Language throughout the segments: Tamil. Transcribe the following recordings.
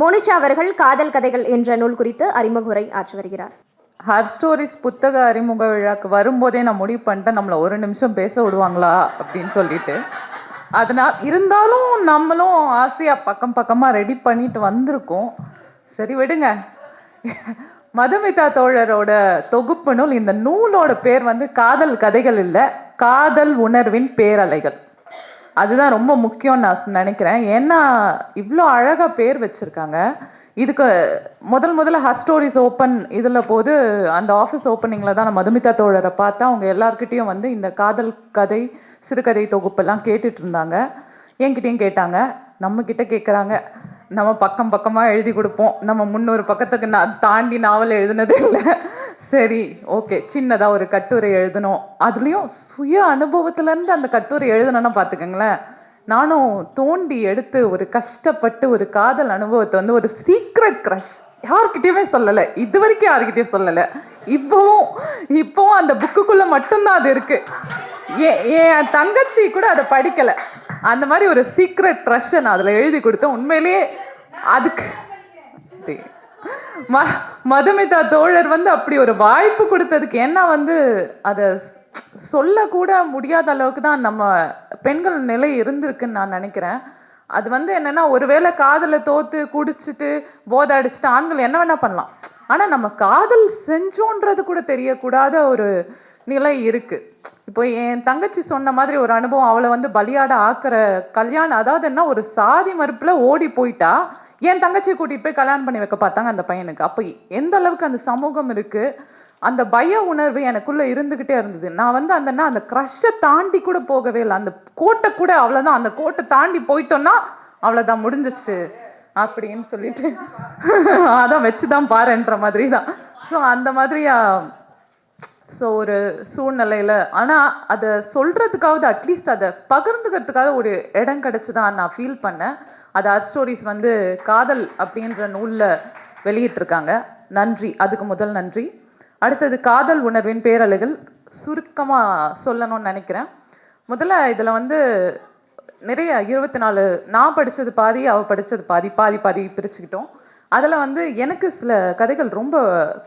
மோனிஷா அவர்கள் காதல் கதைகள் என்ற நூல் குறித்து அறிமுக உரை ஆற்றி வருகிறார். ஹர் ஸ்டோரிஸ் புத்தக அறிமுக விழாக்கு வரும்போதே நான் முடிவு பண்ணிட்டேன். நம்மளை ஒரு நிமிஷம் பேச விடுவாங்களா அப்படின்னு சொல்லிட்டு. அதனால் இருந்தாலும் நம்மளும் ஆசையாக பக்கம் பக்கமாக ரெடி பண்ணிட்டு வந்திருக்கோம். சரி விடுங்க. மதுமிதா தோழரோட தொகுப்பு நூல் இந்த நூலோட பேர் வந்து காதல் கதைகள் இல்லை காதல் உணர்வின் பேரலைகள். அதுதான் ரொம்ப முக்கியம் நான் நினைக்கிறேன். ஏன்னா இவ்வளோ அழகாக பேர் வச்சுருக்காங்க. இதுக்கு முதல் முதல்ல ஹர் ஸ்டோரிஸ் ஓப்பன் இதில் போது அந்த ஆஃபீஸ் ஓப்பனிங்கில் தான் நான் மதுமிதா தோழரை பார்த்தா அவங்க எல்லாருக்கிட்டேயும் வந்து இந்த காதல் கதை சிறுகதை தொகுப்பெல்லாம் கேட்டுட்டு இருந்தாங்க. என்கிட்டயும் கேட்டாங்க. நம்மக்கிட்ட கேட்குறாங்க நம்ம பக்கம் பக்கமாக எழுதி கொடுப்போம். நம்ம முன்னொரு பக்கத்துக்கு நான் தாண்டி நாவல் எழுதுனதே இல்லை. சரி ஓகே சின்னதாக ஒரு கட்டுரை எழுதணும். அதுலேயும் சுய அனுபவத்துலேருந்து அந்த கட்டுரை எழுதணும்னா பார்த்துக்கோங்களேன். நானும் தோண்டி எடுத்து ஒரு கஷ்டப்பட்டு ஒரு காதல் அனுபவத்தை வந்து ஒரு சீக்ரெட் க்ரஷ் யார்கிட்டயுமே சொல்லலை. இது வரைக்கும் யார்கிட்டயும் சொல்லலை. இப்போவும் இப்போவும் அந்த புக்குக்குள்ளே மட்டும்தான் அது இருக்கு. ஏ- என் தங்கச்சி கூட அதை படிக்கலை. அந்த மாதிரி ஒரு சீக்ரெட் க்ரஷ்ஷை நான் அதில் எழுதி கொடுத்தேன். உண்மையிலேயே அதுக்கு தே- ம மதுமிதா தோழர் வந்து அப்படி ஒரு வாய்ப்பு கொடுத்ததுக்கு என்ன வந்து அதை சொல்லக்கூட முடியாத அளவுக்கு தான் நம்ம பெண்கள் நிலை இருந்திருக்குன்னு நான் நினைக்கிறேன். அது வந்து என்னன்னா ஒருவேளை காதலை தோத்து குடிச்சிட்டு போதை அடிச்சுட்டு ஆண்கள் என்ன வேணா பண்ணலாம். ஆனால் நம்ம காதல் செஞ்சோன்றது கூட தெரியக்கூடாத ஒரு நிலை இருக்கு. இப்போ என் தங்கச்சி சொன்ன மாதிரி ஒரு அனுபவம் அவளை வந்து பலியாட ஆக்குற கல்யாணம் அதாவது என்ன ஒரு சாதி மறுப்புல ஓடி போயிட்டா என் தங்கச்சியை கூட்டிகிட்டு போய் கல்யாணம் பண்ணி வைக்க பார்த்தாங்க அந்த பையனுக்கு. அப்போ எந்த அளவுக்கு அந்த சமூகம் இருக்குது அந்த பய உணர்வு எனக்குள்ளே இருந்துக்கிட்டே இருந்தது. நான் வந்து அந்த அந்த க்ரஷ்ஷை தாண்டி கூட போகவே இல்லை. அந்த கோட்டை கூட அவ்வளோதான் அந்த கோட்டை தாண்டி போயிட்டோன்னா அவ்வளோதான் முடிஞ்சிச்சு அப்படின்னு சொல்லிட்டு. அதான் வச்சு தான் பாருன்ற மாதிரி தான் ஸோ அந்த மாதிரியா ஸோ ஒரு சூழ்நிலையில். ஆனால் அதை சொல்கிறதுக்காவது அட்லீஸ்ட் அதை பகிர்ந்துக்கிறதுக்காக ஒரு இடம் கிடச்சி தான் நான் ஃபீல் பண்ணேன். அது ஆர் ஸ்டோரிஸ் வந்து காதல் அப்படின்ற நூலில் வெளியிட்டிருக்காங்க. நன்றி. அதுக்கு முதல் நன்றி. அடுத்தது காதல் உணர்வின் பேரலைகள் சுருக்கமாக சொல்லணும்னு நினைக்கிறேன். முதல்ல இதில் வந்து நிறைய இருபத்தி நாலு நான் படித்தது பாதி அவள் படித்தது பாதி பாதி பாதி பிரிச்சுக்கிட்டோம். அதில் வந்து எனக்கு சில கதைகள் ரொம்ப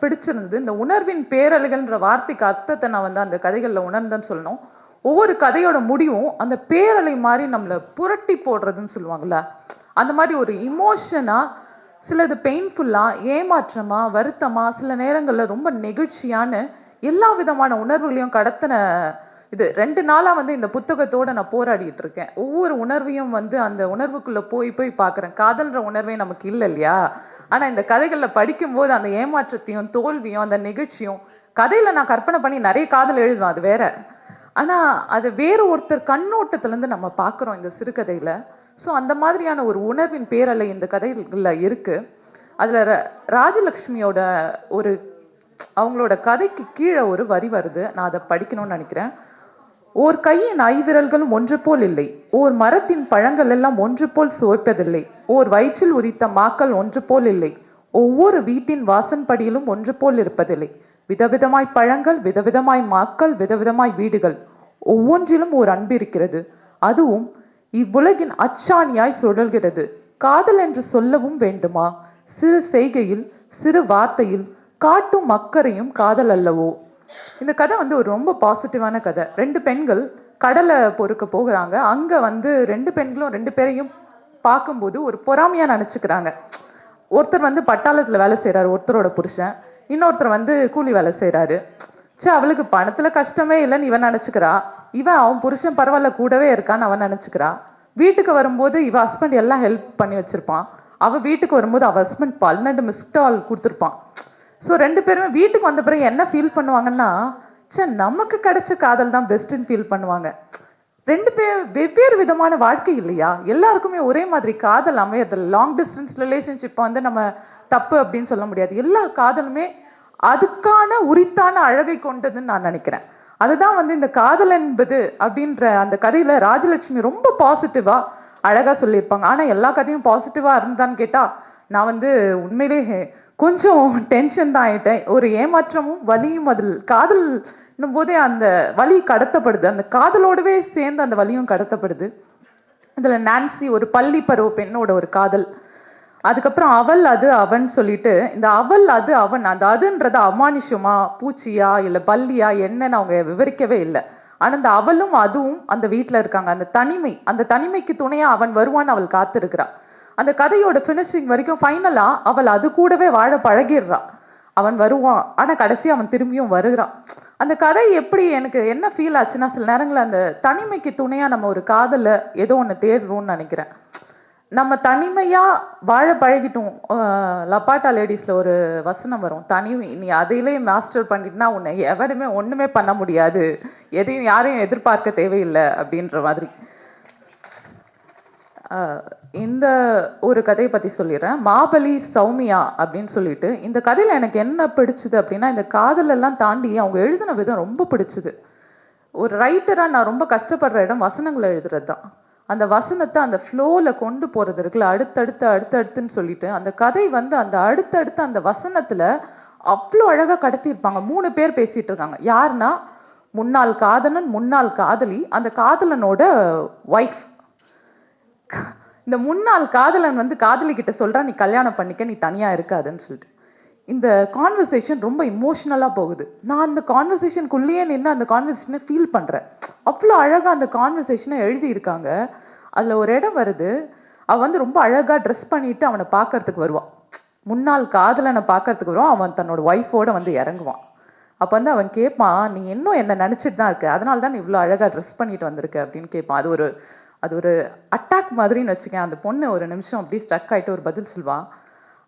பிடிச்சிருந்தது. இந்த உணர்வின் பேரலைகள்ன்ற வார்த்தைக்கு அர்த்தத்தை நான் வந்து அந்த கதைகளில் உணர்ந்தேன்னு சொல்லணும். ஒவ்வொரு கதையோட முடிவும் அந்த பேரலை மாதிரி நம்மளை புரட்டி போடுறதுன்னு சொல்லுவாங்கள்ல அந்த மாதிரி ஒரு இமோஷனாக சிலது பெயின்ஃபுல்லாக ஏமாற்றமாக வருத்தமாக சில நேரங்களில் ரொம்ப நெகிழ்ச்சியான எல்லா விதமான உணர்வுகளையும் கடத்தின இது. ரெண்டு நாளாக வந்து இந்த புத்தகத்தோட நான் போராடிட்டு இருக்கேன். ஒவ்வொரு உணர்வையும் வந்து அந்த உணர்வுக்குள்ளே போய் போய் பார்க்குறேன். காதல்ன்ற உணர்வே நமக்கு இல்லை இல்லையா? ஆனால் இந்த கதைகளில் படிக்கும்போது அந்த ஏமாற்றத்தையும் தோல்வியும் அந்த நெகிழ்ச்சியும் கதையில் நான் கற்பனை பண்ணி நிறைய காதல் எழுதுவேன் அது வேற. ஆனால் அதை வேறு ஒருத்தர் கண்ணோட்டத்துலேருந்து நம்ம பார்க்குறோம் இந்த சிறுகதையில். ஸோ அந்த மாதிரியான ஒரு உணர்வின் பேரலை இந்த கதைகளில் இருக்குது அதில் ர ராஜலக்ஷ்மியோட ஒரு அவங்களோட கதைக்கு கீழே ஒரு வரி வருது. நான் அதை படிக்கணும்னு நினைக்கிறேன். ஓர் கையின் ஐவிரல்களும் ஒன்று போல் இல்லை. ஓர் மரத்தின் பழங்கள் எல்லாம் ஒன்று போல் சுவைப்பதில்லை. ஓர் வயிற்றில் உரித்த மாக்கள் ஒன்று போல் இல்லை. ஒவ்வொரு வீட்டின் வாசன்படியிலும் ஒன்று போல் இருப்பதில்லை. விதவிதமாய் பழங்கள் விதவிதமாய் மாக்கள் விதவிதமாய் வீடுகள். ஒவ்வொன்றிலும் ஓர் அன்பு இருக்கிறது. அதுவும் இவ்வுலகின் அச்சாணியாய் சுழல்கிறது. காதல் என்று சொல்லவும் வேண்டுமா? சிறு செய்கையில் சிறு வார்த்தையில் காட்டும் அக்கறையும் காதல் அல்லவோ? இந்த கதை வந்து ஒரு ரொம்ப பாசிட்டிவான கதை. ரெண்டு பெண்கள் கடலை பொறுக்க போகிறாங்க. அங்கே வந்து ரெண்டு பெண்களும் ரெண்டு பேரையும் பார்க்கும்போது ஒரு பொறாமையாக நினச்சிக்கிறாங்க. ஒருத்தர் வந்து பட்டாளத்தில் வேலை செய்கிறாரு ஒருத்தரோட புருஷன். இன்னொருத்தர் வந்து கூலி வேலை செய்கிறாரு சே அவளுக்கு பணத்தில் கஷ்டமே இல்லைன்னு இவன் நினச்சிக்கிறா. இவன் அவன் புருஷன் பரவாயில்ல கூடவே இருக்கான்னு அவன் நினச்சிக்கிறா. வீட்டுக்கு வரும்போது இவன் ஹஸ்பண்ட் எல்லாம் ஹெல்ப் பண்ணி வச்சுருப்பான். அவள் வீட்டுக்கு வரும்போது அவள் ஹஸ்பண்ட் பன்னெண்டு மிஸ்டால் கொடுத்துருப்பான். ஸோ ரெண்டு பேருமே வீட்டுக்கு வந்த பிறகு என்ன ஃபீல் பண்ணுவாங்கன்னா சே நமக்கு கிடைச்ச காதல் தான் பெஸ்ட்டுன்னு ஃபீல் பண்ணுவாங்க. ரெண்டு பேர் வெவ்வேறு விதமான வாழ்க்கை இல்லையா? எல்லாருக்குமே ஒரே மாதிரி காதல் அமையறது. லாங் டிஸ்டன்ஸ் ரிலேஷன்ஷிப்பை வந்து நம்ம தப்பு அப்படின்னு சொல்ல முடியாது. எல்லா காதலுமே அதுக்கான உரித்தான அழகை கொண்டதுன்னு நான் நினைக்கிறேன். அதுதான் வந்து இந்த காதல் என்பது அப்படின்ற அந்த கதையில ராஜலட்சுமி ரொம்ப பாசிட்டிவா அழகா சொல்லியிருப்பாங்க. ஆனால் எல்லா கதையும் பாசிட்டிவா இருந்தான்னு கேட்டா நான் வந்து உண்மையிலே கொஞ்சம் டென்ஷன் தான் ஆயிட்டேன். ஒரு ஏமாற்றமும் வலியும் அதில். காதல் போதே அந்த வலி கடத்தப்படுது. அந்த காதலோடவே சேர்ந்து அந்த வலியும் கடத்தப்படுது. இதில் நான்சி ஒரு பள்ளி பருவ பெண்ணோட ஒரு காதல். அதுக்கப்புறம் அவள் அது அவன் சொல்லிட்டு இந்த அவள் அது அவன் அந்த அதுன்றதை அமானுஷமா பூச்சியா இல்லை பல்லியா என்னன்னு அவங்க விவரிக்கவே இல்லை. ஆனால் அந்த அவளும் அதுவும் அந்த வீட்டில் இருக்காங்க. அந்த தனிமை அந்த தனிமைக்கு துணையாக அவன் வருவான்னு அவள் காத்திருக்கிறா. அந்த கதையோட ஃபினிஷிங் வரைக்கும் ஃபைனலாக அவள் அது கூடவே வாழ பழகிடுறான் அவன் வருவான். ஆனால் கடைசி அவன் திரும்பியும் வருகிறான். அந்த கதை எப்படி எனக்கு என்ன ஃபீல் ஆச்சுன்னா சில நேரங்களில் அந்த தனிமைக்கு துணையாக நம்ம ஒரு காதலை ஏதோ ஒன்று தேடுறோம்னு நினைக்கிறேன். நம்ம தனிமையாக வாழ பழகிட்டோம். லப்பாட்டா லேடிஸில் ஒரு வசனம் வரும். தனிமை நீ அதையிலே மாஸ்டர் பண்ணிட்டுனா உன்னை எவனுமே ஒன்றுமே பண்ண முடியாது. எதையும் யாரையும் எதிர்பார்க்க தேவையில்லை. அப்படின்ற மாதிரி. இந்த ஒரு கதையை பற்றி சொல்லிடுறேன். மாபலி சௌமியா அப்படின்னு சொல்லிட்டு இந்த கதையில் எனக்கு என்ன பிடிச்சது அப்படின்னா இந்த காதலெல்லாம் தாண்டி அவங்க எழுதின விதம் ரொம்ப பிடிச்சது. ஒரு ரைட்டராக நான் ரொம்ப கஷ்டப்படுற இடம் வசனங்களை எழுதுறது தான் அந்த வசனத்தை அந்த ஃப்ளோவில் கொண்டு போகிறது இருக்குல்ல அடுத்தடுத்து அடுத்தடுத்துன்னு சொல்லிட்டு அந்த கதை வந்து அந்த அடுத்தடுத்து அந்த வசனத்தில் அவ்வளோ அழகாக கடத்தியிருப்பாங்க. மூணு பேர் பேசிகிட்டு இருக்காங்க. யாருன்னா முன்னாள் காதலன் முன்னாள் காதலி அந்த காதலனோட ஒய்ஃப் இந்த முன்னாள் காதலன் வந்து காதலி கிட்ட சொல்றா நீ கல்யாணம் பண்ணிக்க நீ தனியாக இருக்காதுன்னு சொல்லிட்டு. இந்த கான்வர்சேஷன் ரொம்ப இமோஷ்னலாக போகுது. நான் அந்த கான்வர்சேஷனுக்குள்ளேயே நின்று அந்த கான்வர்சேஷனை ஃபீல் பண்ணுறேன் அவ்வளோ அழகாக அந்த கான்வர்சேஷனை எழுதியிருக்காங்க. அதில் ஒரு இடம் வருது. அவள் வந்து ரொம்ப அழகாக ட்ரெஸ் பண்ணிட்டு அவனை பார்க்கறதுக்கு வருவான். முன்னாள் காதலனை பார்க்கறதுக்கு வருவான். அவன் தன்னோட ஒய்ஃபோட வந்து இறங்குவான். அப்போ வந்து அவன் கேட்பான் நீ இன்னும் என்ன நினச்சிட்டு தான் இருக்க. அதனால தான் நீ இவ்வளோ அழகாக ட்ரெஸ் பண்ணிட்டு வந்திருக்க. அப்படின்னு கேட்பான். அது ஒரு அது ஒரு அட்டாக் மாதிரின்னு வச்சுக்கேன். அந்த பொண்ணு ஒரு நிமிஷம் அப்படியே ஸ்டக் ஆகிட்டு ஒரு பதில் சொல்வான்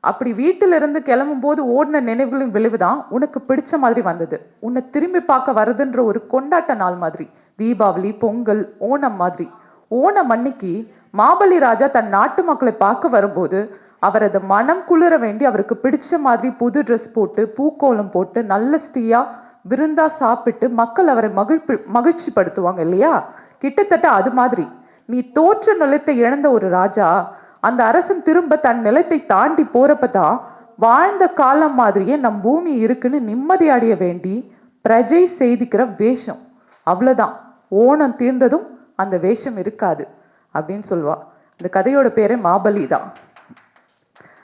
அப்படி வீட்டிலிருந்து இருந்து கிளம்பும்போது ஓடின நினைவுகளின் விளைவு தான் உனக்கு பிடிச்ச மாதிரி வந்தது. உன்னை திரும்பி பார்க்க வருதுன்ற ஒரு கொண்டாட்ட நாள் மாதிரி. தீபாவளி பொங்கல் ஓணம் மாதிரி. ஓணம் அன்னைக்கு மாபலி ராஜா தன் நாட்டு மக்களை பார்க்க வரும்போது அவரது மனம் குளிர வேண்டி அவருக்கு பிடிச்ச மாதிரி புது ட்ரெஸ் போட்டு பூக்கோலம் போட்டு நல்ல ஸ்தியா விருந்தா சாப்பிட்டு மக்கள் அவரை மகிழ்ச்சி மகிழ்ச்சிப்படுத்துவாங்க இல்லையா? கிட்டத்தட்ட அது மாதிரி. நீ தோற்ற நிலத்தை இழந்த ஒரு ராஜா அந்த அரசன் திரும்ப தன் நிலத்தை தாண்டி போறப்ப தான் வாழ்ந்த காலம் மாதிரியே நம் பூமி இருக்குன்னு நிம்மதி அடைய வேண்டி பிரஜை செய்திக்கிற வேஷம். அவ்வளோதான் ஓணம் தீர்ந்ததும் அந்த வேஷம் இருக்காது அப்படின்னு சொல்லுவா. இந்த கதையோட பேரே மாபலி தான்.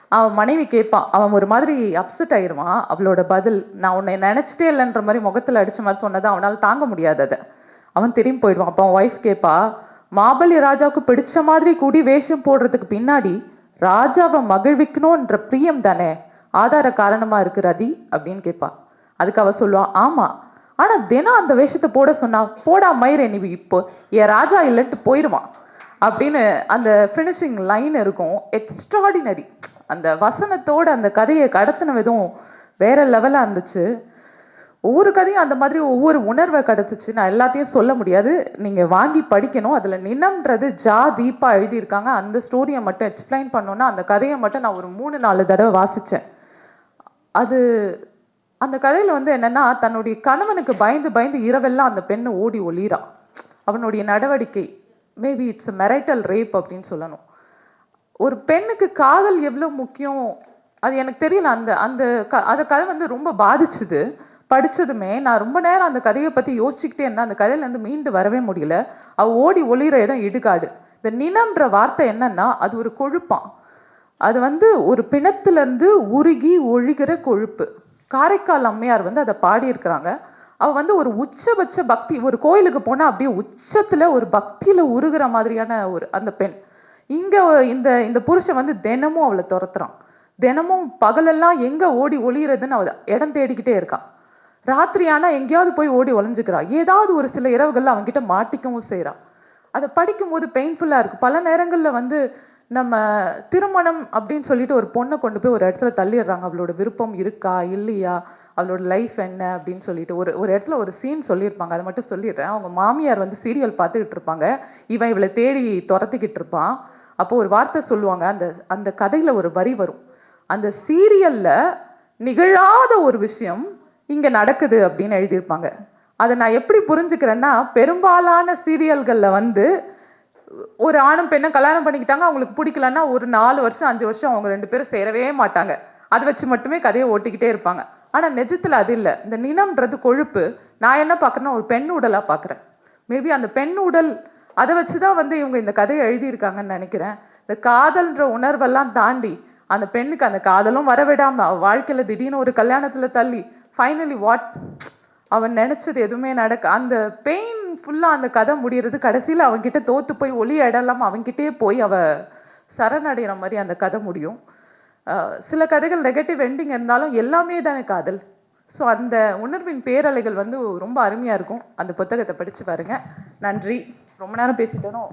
அவன் மனைவி கேட்பான் அவன் ஒரு மாதிரி அப்செட் ஆயிடுவான் அவளோட பதில் நான் உன்னை நினச்சிட்டே இல்லைன்ற மாதிரி முகத்தில் அடிச்ச மாதிரி சொன்னதை அவனால் தாங்க முடியாது அதை. அவன் திரும்பி போயிடுவான். அப்போ அவன் ஒய்ஃப் கேட்பா மாபலி ராஜாவுக்கு பிடிச்ச மாதிரி கூடி வேஷம் போடுறதுக்கு பின்னாடி ராஜாவை மகிழ்விக்கணுன்ற பிரியம் தானே? ஆதார காரணமாக இருக்கு ரதி? அப்படின்னு கேட்பா. அதுக்கு அவள் சொல்லுவான் ஆமாம் ஆனால் தினம் அந்த வேஷத்தை போட சொன்னா போடா மயிரே நீ இப்போ என் ராஜா இல்லைன்ட்டு போயிடுவான் அப்படின்னு அந்த ஃபினிஷிங் லைன் இருக்கும். எக்ஸ்ட்ராடினரி அந்த வசனத்தோட அந்த கதையை கடத்தின விதம் வேற லெவலாக இருந்துச்சு. ஒவ்வொரு கதையும் அந்த மாதிரி ஒவ்வொரு உணர்வை கடத்துச்சு. நான் எல்லாத்தையும் சொல்ல முடியாது. நீங்கள் வாங்கி படிக்கணும். அதில் நினம்ன்றது ஜா தீபா எழுதியிருக்காங்க. அந்த ஸ்டோரியை மட்டும் எக்ஸ்பிளைன் பண்ணோன்னா அந்த கதையை மட்டும் நான் ஒரு மூணு நாலு தடவை வாசித்தேன் அது அந்த கதையில் வந்து என்னென்னா தன்னுடைய கணவனுக்கு பயந்து பயந்து இரவெல்லாம் அந்த பெண்ணு ஓடி ஒளிரா. அவனுடைய நடவடிக்கை மேபி இட்ஸ் மெரைட்டல் ரேப் அப்படின்னு சொல்லணும். ஒரு பெண்ணுக்கு காதல் எவ்வளோ முக்கியம்? அது எனக்கு தெரியல. அந்த அந்த க அந்த கதை வந்து ரொம்ப பாதிச்சுது. படித்ததுமே நான் ரொம்ப நேரம் அந்த கதையை பற்றி யோசிச்சுக்கிட்டே இருந்தேன். அந்த கதையிலேருந்து மீண்டு வரவே முடியல. அவள் ஓடி ஒளிகிற இடம் இடுகாடு. இந்த நினம்ன்ற வார்த்தை என்னன்னா அது ஒரு கொழுப்பான் அது வந்து ஒரு பிணத்துலேருந்து உருகி ஒழுகிற கொழுப்பு. காரைக்கால் அம்மையார் வந்து அதை பாடியிருக்கிறாங்க. அவ வந்து ஒரு உச்சபட்ச பக்தி ஒரு கோயிலுக்கு போனால் அப்படியே உச்சத்தில் ஒரு பக்தியில் உருகிற மாதிரியான ஒரு அந்த பெண். இங்கே இந்த இந்த புருஷன் வந்து தினமும் அவளை துரத்துறான். தினமும் பகலெல்லாம் எங்கே ஓடி ஒளியிறதுன்னு அவள் இடம் தேடிக்கிட்டே இருக்கான் ராத்திரி எங்கேயாவது போய் ஓடி ஒளிஞ்சுக்கிறா. ஏதாவது ஒரு சில இரவுகளில் அவங்ககிட்ட மாட்டிக்கவும் செய்கிறான் அதை படிக்கும்போது பெயின்ஃபுல்லாக இருக்குது பல நேரங்களில் வந்து நம்ம திருமணம் அப்படின்னு சொல்லிட்டு ஒரு பொண்ணை கொண்டு போய் ஒரு இடத்துல தள்ளிடுறாங்க. அவளோட விருப்பம் இருக்கா இல்லையா? அவளோட லைஃப் என்ன அப்படின்னு சொல்லிட்டு ஒரு ஒரு இடத்துல ஒரு சீன் சொல்லியிருப்பாங்க. அதை மட்டும் சொல்லிடுறேன். அவங்க மாமியார் வந்து சீரியல் பார்த்துக்கிட்டு இருப்பாங்க. இவன் இவளை தேடி துரத்திக்கிட்டு இருப்பான். அப்போ ஒரு வார்த்தை சொல்லுவாங்க. அந்த அந்த கதையில் ஒரு வரி வரும். அந்த சீரியலில் நிகழாத ஒரு விஷயம் இங்கே நடக்குது அப்படின்னு எழுதியிருப்பாங்க. அதை நான் எப்படி புரிஞ்சுக்கிறேன்னா பெரும்பாலான சீரியல்களில் வந்து ஒரு ஆணும் பெண்ணும் கல்யாணம் பண்ணிக்கிட்டாங்க அவங்களுக்கு பிடிக்கலன்னா ஒரு நாலு வருஷம் அஞ்சு வருஷம் அவங்க ரெண்டு பேரும் சேரவே மாட்டாங்க. அதை வச்சு மட்டுமே கதையை ஓட்டிக்கிட்டே இருப்பாங்க. ஆனால் நிஜத்தில் அது இல்லை. இந்த நினம்ன்றது கொழுப்பு. நான் என்ன பார்க்குறேன்னா ஒரு பெண் உடலாக பார்க்குறேன் மேபி அந்த பெண் உடல் அதை வச்சு தான் வந்து இவங்க இந்த கதையை எழுதியிருக்காங்கன்னு நினைக்கிறேன். இந்த காதல்ன்ற உணர்வெல்லாம் தாண்டி அந்த பெண்ணுக்கு அந்த காதலும் வர விடாமல் அவ வாழ்க்கையில் திடீர்னு ஒரு கல்யாணத்தில் தள்ளி ஃபைனலி வாட் அவன் நினச்சது எதுவுமே நடக்க அந்த பெயின் ஃபுல்லாக அந்த கதை முடிகிறது கடைசியில் அவங்ககிட்ட தோற்று போய் ஒளி இடலாம் அவங்ககிட்டயே போய் அவ சரணடைகிற மாதிரி அந்த கதை முடியும். சில கதைகள் நெகட்டிவ் எண்டிங் இருந்தாலும் எல்லாமே தானே காதல். ஸோ அந்த உணர்வின் பேரலைகள் வந்து ரொம்ப அருமையாக இருக்கும். அந்த புத்தகத்தை படித்து பாருங்க. நன்றி. ரொம்ப நேரம் பேசிட்டேனோ